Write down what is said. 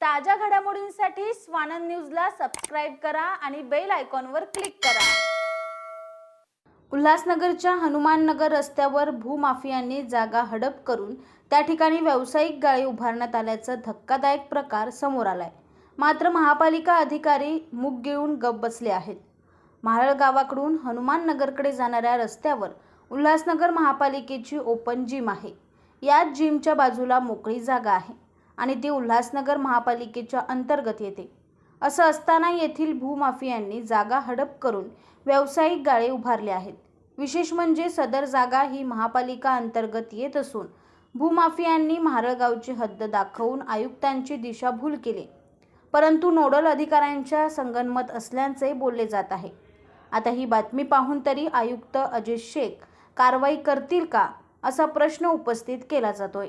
ताज्या घडामोडींसाठी स्वानंद न्यूजला सबस्क्राईब करा आणि बेल आयकॉनवर क्लिक करा. उल्हासनगरच्या हनुमाननगर रस्त्यावर भूमाफियांनी जागा हडप करून त्या ठिकाणी व्यावसायिक गाळे उभारण्यात आल्याचा धक्कादायक प्रकार समोर आलाय. मात्र महापालिका अधिकारी मुग गिळून गप बसले आहेत. महाळ गावाकडून हनुमाननगरकडे जाणाऱ्या रस्त्यावर उल्हासनगर महापालिकेची ओपन जिम आहे. याच जिमच्या बाजूला मोकळी जागा आहे. आणि ती उल्हासनगर महापालिकेच्या अंतर्गत येते. असं असताना येथील भूमाफियांनी जागा हडप करून व्यावसायिक गाळे उभारले आहेत. विशेष म्हणजे सदर जागा ही महापालिका अंतर्गत येत असून भूमाफियांनी महारळगावची हद्द दाखवून आयुक्तांची दिशाभूल केली. परंतु नोडल अधिकाऱ्यांच्या संगनमत असल्याचे बोलले जात आहे. आता ही बातमी पाहून तरी आयुक्त अजय शेख कारवाई करतील का असा प्रश्न उपस्थित केला जातोय.